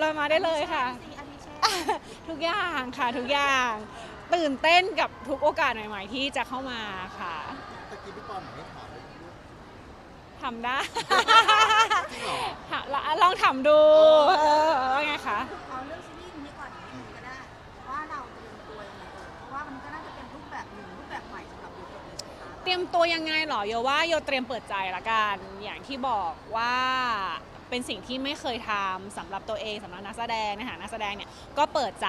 เรามาได้เลยค่ะสี่อาทิเช่ทุกอย่างค่ะทุกอย่าง ตื่นเต้นกับทุกโอกาสใหม่ๆที่จะเข้ามาค่ะตะกี้พี่ปอนไม่ถามเลยทำได้จริงเหรอหาลองทำดูเออว่าไงคะเอาเรื่องซีรีส์นี้ก่อนนิดนึงก็ได้ว่าเราเตรียมตัวยังไงเอ่ยเพราะว่ามันก็น่าจะเป็นรูปแบบหนึ่งรูปแบบใหม่สำหรับยูทูบเลยนะคะเตรียมตัวยังไงเหรอโยว่าโยเตรียมเปิดใจละกันอย่างที่บอกว่า เป็นสิ่งที่ไม่เคยทำสำหรับตัวเองสำหรับนักแสดงในฐานะนักแสดงเนี่ยก็เปิดใจ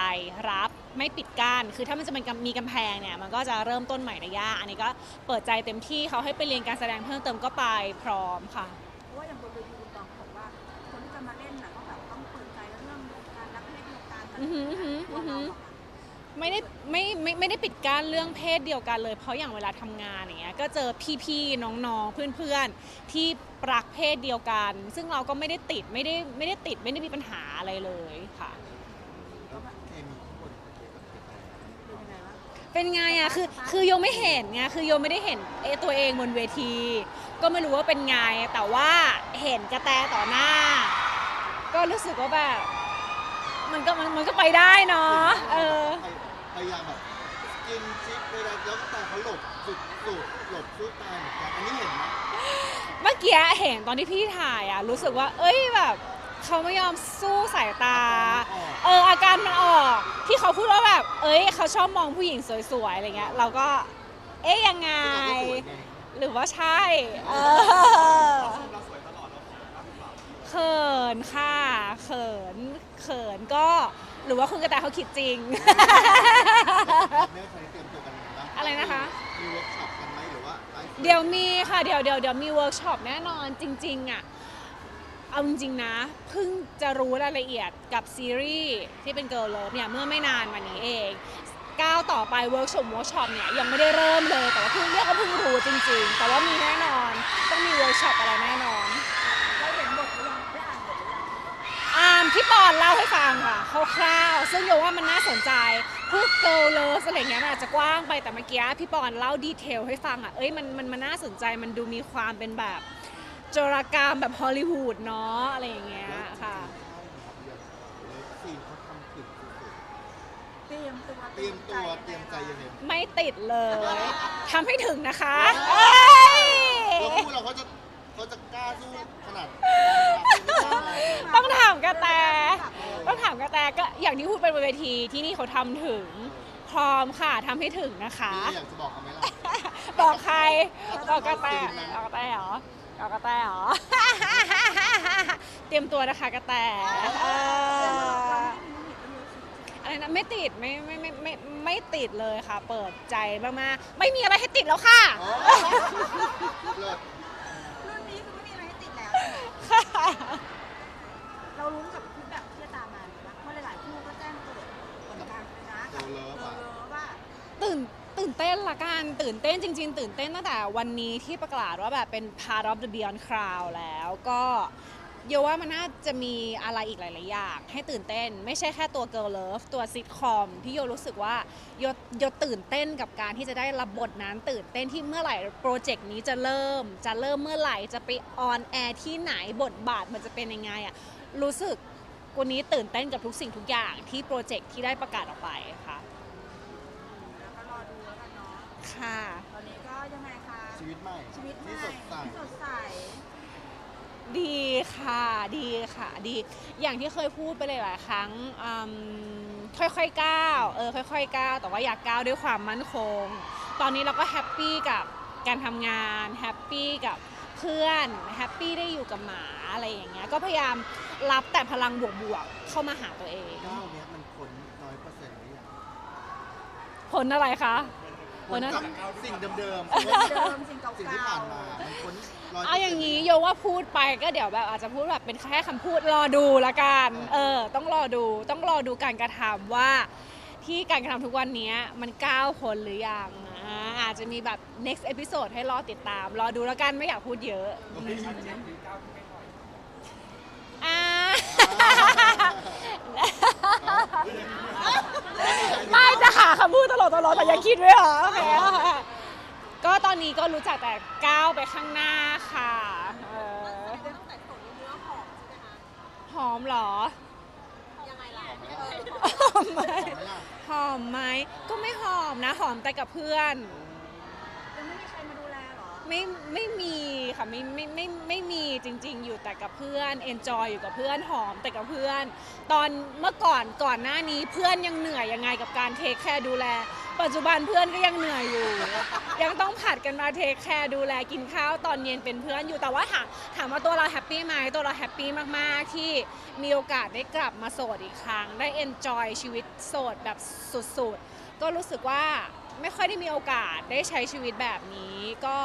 รับไม่ปิดกั้นคือถ้ามันจะเป็นกำมีกำแพงเนี่ยมันก็จะเริ่มต้นใหม่ได้ยากอันนี้ก็เปิดใจเต็มที่เขาให้ไปเรียนการแสดงเพิ่มเติมก็ไปพร้อมค่ะ เพราะว่าอย่างบนเวทีคุณตองบอกว่าคนที่จะมาเล่นน่ะก็แบบต้องเปิดใจเรื่องการรับเพศเดียวกันอือหืออือหือตัวเราอะค่ะ ไม่ได้ไม่ไม่ไม่ได้ปิดกั้นเรื่องเพศเดียวกันเลย เพราะอย่างเวลาทำงานอย่างเงี้ยก็เจอพี่ๆน้องๆเพื่อนๆที่รักเพศเดียวกัน ซึ่งเราก็ไม่ได้ติดไม่ได้ไม่ได้ติดไม่ได้มีปัญหาอะไรเลยค่ะแล้วเคมีข้างบนโอเคกับเกตเป็นยังไงวะเป็นไงอะคือคือโยไม่เห็นไงคือโยไม่ได้เห็นเอะตัวเองบนเวที ก็ไม่รู้ว่าเป็นไงแต่ว่าเห็นกระแตต่อหน้า ก็รู้สึกว่าแบบ มันก็มันมันก็ไปได้เนาะเออ พยายามแบบกินชิปเวลาแล้วแต่เขาหลบสุดสุดหลบสู้ตายเหมือนกันอันนี้เห็นไหมเมื่อกี้เห็นตอนที่พี่ถ่ายอะรู้สึกว่า เอ้ยแบบเขาไม่ยอมสู้สายตา เอออาการมันออกที่เขาพูดว่าแบบ เอ้ยเขาชอบมองผู้หญิงสวยๆอะไรเงี้ยเราก็ เอ๊ยยังไงเราก็สวยไงหรือว่าใช่ เออเขินค่ะเขินเขินก็ หรือว่าคุณกระแตเขาคิดจริงเนื้อใครเตรียมตัวกันยังไงบ้างอะไรนะคะ มีเวิร์กช็อปกันไหมหรือว่าไลฟ์เดี๋ยวมีค่ะเดี๋ยวเดี๋ยวเดี๋ยวมีเวิร์กช็อปแน่นอนจริงๆอะเอาจริงๆนะเพิ่งจะรู้รายละเอียดกับซีรีส์ที่เป็น Girl Love เนี่ยเมื่อไม่นานมานี้เองก้าวต่อไปเวิร์กช็อปเวิร์กช็อปเนี่ยยังไม่ได้เริ่มเลยแต่ว่าเพิ่งเรียกก็เพิ่งรู้จริง ๆ แต่ว่ามีแน่นอนต้องมีเวิร์กช็อปอะไรแน่ ฟังค่ะคร่าวๆซึ่งโยว่ามันน่าสนใจพวก Girl Love อะไรเงี้ยมันอาจจะกว้างไปแต่เมื่อกี้พี่ปอนเล่าดีเทลให้ฟังอะเอ้ยมันมันมันน่าสนใจมันดูมีความเป็นแบบโจรกรรมแบบฮอลลีวูดเนาะอะไรอย่างเงี้ยค่ะเลิฟซีนเขาทำถึงสุดเตรียมตัวๆเตรียมตัวเตรียมใจยังไงไม่ติดเลยทำให้ถึงนะคะเอ้เอ้ยแล้วคู่เราเขาจะเขาจะกล้าสู้ขนาด ต้องถามกระแตต้องถามกระแตก็อย่างที่พูดไปบนเวทีที่นี่เขาทำถึงพร้อมค่ะทำให้ถึงนะคะมีอยากจะบอกเขาไหมล่ะ บอกใครบอกกระแตบอกกระแตเหรอบอกกระแตเหรอ เตรียมตัวนะคะกระแตเอออะไรนะไม่ติดไม่ไม่ไม่ไม่ไม่ติดเลยค่ะ เปิดใจมากๆไม่มีอะไรให้ติดแล้วค่ะ อ๋อเลิศรุ่นนี้คือไม่มีอะไรให้ติดแล้ว เรารู้กับฟีดแบ็กที่จะตามมาไหมนะเพราะหลายๆคู่ก็แจ้งเกิดผลการเลยนะโดนเลิฟเออะอว่าตื่นตื่นเต้นละกันตื่นเต้นจริง ๆ ตื่นเต้นตั้งแต่วันนี้ที่ประกาศว่าแบบเป็น part of the beyond crowd แล้วก็โยว่ามันน่าจะมีอะไรอีกหลาย ๆ อย่าง ให้ตื่นเต้น ไม่ใช่แค่ตัว girl love ตัวซิทคอมที่โยรู้สึกว่าโยโยตื่นเต้นกับการที่จะได้รับบทนั้นตื่นเต้นที่เมื่อไหร่โปรเจกต์นี้จะเริ่ม จะเริ่มเมื่อไหร่จะไปออนแอร์ที่ไหนบทบาทมันจะเป็นยังไงอะ รู้สึกวันนี้ตื่นเต้นกับทุกสิ่งทุกอย่างที่โปรเจกต์ที่ได้ประกาศออกไปค่ะ แล้วก็รอดูแล้วกันเนาะ ค่ะ ตอนนี้ก็ยังไงคะ ชีวิตใหม่ชีวิตใหม่ที่สดใสที่สดใส ดีค่ะดีค่ะดีอย่างที่เคยพูดไปเลยหลายครั้งอืมค่อยๆก้าวเออค่อยๆก้าวแต่ว่าอยากก้าวด้วยความมั่นคง ตอนนี้เราก็แฮปปี้กับการทำงานแฮปปี้กับเพื่อนแฮปปี้ได้อยู่กับหมาอะไรอย่างเงี้ยก็พยายาม รับแต่พลังบวกๆเข้ามาหาตัวเองก้าวเนี้ยมันพ้นร้อยเปอร์เซ็นต์หรือยังผลอะไรคะพ้นวันนั้นจากสิ่งเดิมๆเดิมสิ่งเก่าๆสิ่งที่ผ่านมามันพ้นร้อยเอาอย่างนี้โยว่าพูดไปก็เดี๋ยวแบบอาจจะพูดแบบเป็นแค่คำพูดรอดูละกันเออ ต้องรอดูต้องรอดูการกระทำว่า ที่การกระทำทุกวันนี้มันก้าวพ้นหรือยังอ่าอาจจะมีแบบ next episode ให้รอติดตาม รอดูแล้วกันไม่อยากพูดเยอะอ่า ตลอดแต่อย่าคิดด้วยเหรอโอเคก็ตอนนี้ก็รู้จักแต่ก้าวไปข้างหน้าค่ะเออหอมหเหรอ ยังไงล่ะหอมไหมหอมไหมก็ไม่หอมนะ หอมแต่กับเพื่อนยังไม่มีใครมาดูแลหรอ ไม่ไม่มีค่ะไม่ไม่ไม่ไม่มีจริง ๆ อยู่แต่กับเพื่อนเอนจอยอยู่กับเพื่อนหอมแต่กับเพื่อน ตอนเมื่อก่อนก่อนหน้านี้เพื่อนยังเหนื่อยยังไงกับการเทคแคร์ดูแล ปัจจุบันเพื่อนก็ยังเหนื่อยอยู่ ยังต้องผัดกันมาเทคแคร์ดูแลกินข้าวตอนเย็นเป็นเพื่อนอยู่แต่ว่าถามถามว่าตัวเราแฮปปี้ไหมตัวเราแฮปปี้มากๆ ที่มีโอกาสได้กลับมาโสดอีกครั้ง ได้เอนจอยชีวิตโสดแบบสุดๆ ก็รู้สึกว่าไม่ค่อยได้มีโอกาสได้ใช้ชีวิตแบบนี้ก็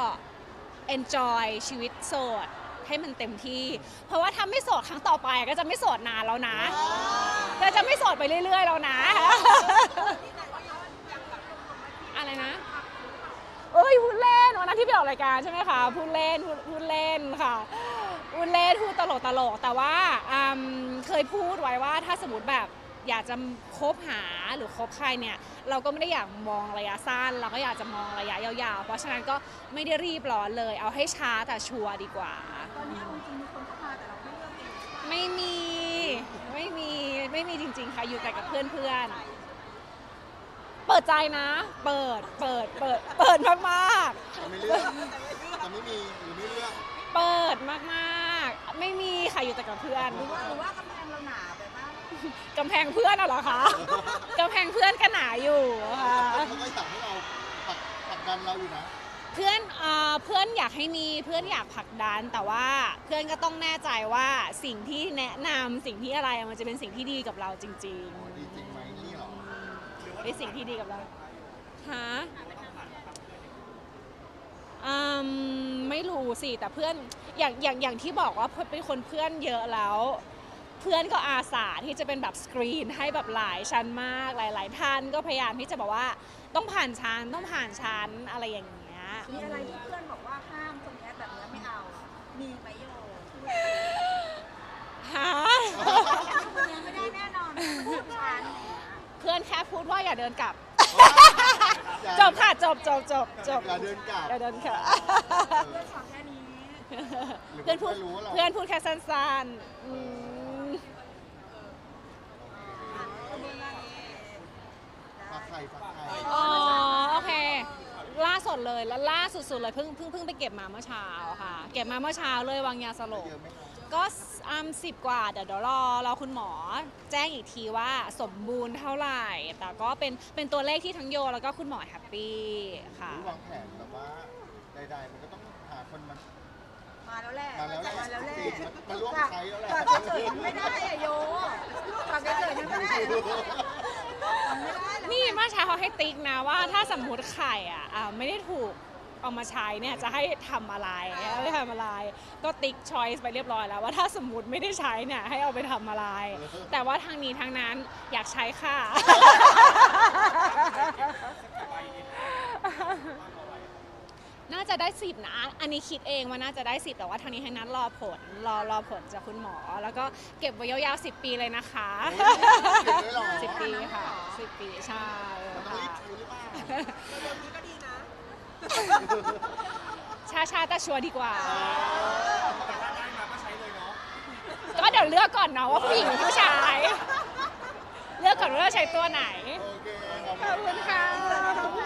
enjoy ชีวิตโสดให้มันเต็มที่ เพราะว่าถ้าไม่โสดครั้งต่อไปก็จะไม่โสดนานแล้วนะก็จะไม่โสดไปเรื่อยๆแล้วนะ อะไรนะ เอ้ยพูดเล่นวันนั้น ที่ไปออกรายการใช่ไหมคะพูดเล่นพูดพูดเล่นค่ะพูดเล่นพูดตลกตลกแต่ว่าอืมเคยพูดไว้ว่าถ้าสมมติแบบอยากจะคบหาหรือคบใครเนี่ย เราก็ไม่ได้อยากมองระยะสั้น เราก็อยากจะมองระยะยาวๆ เพราะฉะนั้นก็ไม่ได้รีบร้อนเลย เอาให้ช้าแต่ชัวร์ดีกว่า ตอนนี้เอาจริงๆมีคนเข้ามาแต่เราไม่เลือกเองไม่มี ไม่มี ไม่มีจริงๆ ค่ะ อยู่แต่กับเพื่อนๆ เปิดใจนะ เปิด เปิด เปิด เปิดมากจะไม่เลือกจะไม่มีหรือไม่เลือกๆ เปิดมากๆ ไม่มีค่ะอยู่แต่กับเพื่อน หรือว่าหรือว่ากำแพงเราหนาไปบ้างกำแพงเพื่อนอะเหรอคะ กำแพงเพื่อนก็หนาอยู่ค่ะ เขาก็อยากให้เราผลักผลักดันเราอยู่นะเพื่อนเอ่อเพื่อนอยากให้มีเพื่อนอยากผลักดัน แต่ว่าเพื่อนก็ต้องแน่ใจว่าสิ่งที่แนะนำสิ่งที่อะไรอะมันจะเป็นสิ่งที่ดีกับเราจริงดีจริงไหมนี่หรอ ๆเป็นสิ่งที่ดีกับเราฮะอืมไม่รู้สิแต่เพื่อนอย่างอย่างอย่างที่บอกว่าเป็นคนเพื่อนเยอะแล้ว เพื่อนก็อาสาที่จะเป็นแบบสกรีนให้แบบหลายชั้นมากหลาย ๆ ท่านก็พยายามที่จะบอกว่าต้องผ่านชั้นต้องผ่านชั้นอะไรอย่างเงี้ยมีอะไรที่เพื่อนบอกว่าห้ามตรงนี้แบบนี้ไม่เอา มีไหมโย ฮะ ยังไม่ได้แน่นอนพูดชัน เพื่ อนแค่พูดว่าอย่าเดินกลับอย่าจบค่ะ จบจบจบจบอย่าเดินกลับ อย่าเดินค่ะเพื่อนขอแค่นี้หรือเพื่อนพูดเพื่อนรู้ว่าเราเพื่อนพูดแค่สั้นๆอืมฝักไข่ฝักไข่อ๋อโอเค ล่าสดเลยแล้วล่าสุดๆเลยเพิ่งเพิ่งเพิ่งไปเก็บมาเมื่อเช้าค่ะ เก็บมาเมื่อเช้าเลยวางยาสลบ เยอะไหมคะ ก็อัมสิบกว่าเดี๋ยวเดี๋ยวรอรอคุณหมอแจ้งอีกทีว่าสมบูรณ์เท่าไหร่ แต่ก็เป็นเป็นตัวเลขที่ทั้งโยแล้วก็คุณหมอแฮปปี้ค่ะรู้วางแผนแบบว่าใดๆมันก็ต้องหาคนมามาแล้วแหละมาแล้วแหละมาแล้วแหละมาร่วมใช้แล้วแหละฝากเฉยๆไม่ได้อะโยฝากเฉยๆยังไม่ได้อะไม่ได้แล้วนี่เมื่อเช้าเขาให้ติ๊กนะว่าถ้าสมมติไข่อะอ่าไม่ได้ถูก เอามาใช้เนี่ยจะให้ทำอะไรให้ทำอะไร ก็ติ๊กชอยส์ไปเรียบร้อยแล้วว่าถ้าสมมติไม่ได้ใช้เนี่ยให้เอาไปทำอะไร แต่ว่าทางนี้ทางนั้นอยากใช้ค่ะ น่าจะได้สิบนะ อันนี้คิดเองว่าน่าจะได้สิบแต่ว่าทางนี้ทางนั้นรอผล รอรอผลจากคุณหมอ แล้วก็เก็บไว้ยาวๆสิบปีเลยนะคะเก็บไว้หรอสิบปีค่ะสิบปีใช่มันต้องค่ะ รีบใช้หรือเปล่า ช้าช้าๆแต่ชัวร์ดีกว่า แต่ถ้าได้มาก็ใช้เลยเนาะก็เดี๋ยวเลือกก่อนเนาะว่าผู้หญิงหรือผู้ชาย เลือกก่อนว่าจะใช้ตัวไหน โอเค ขอบคุณค่ะขอบคุณค่ะ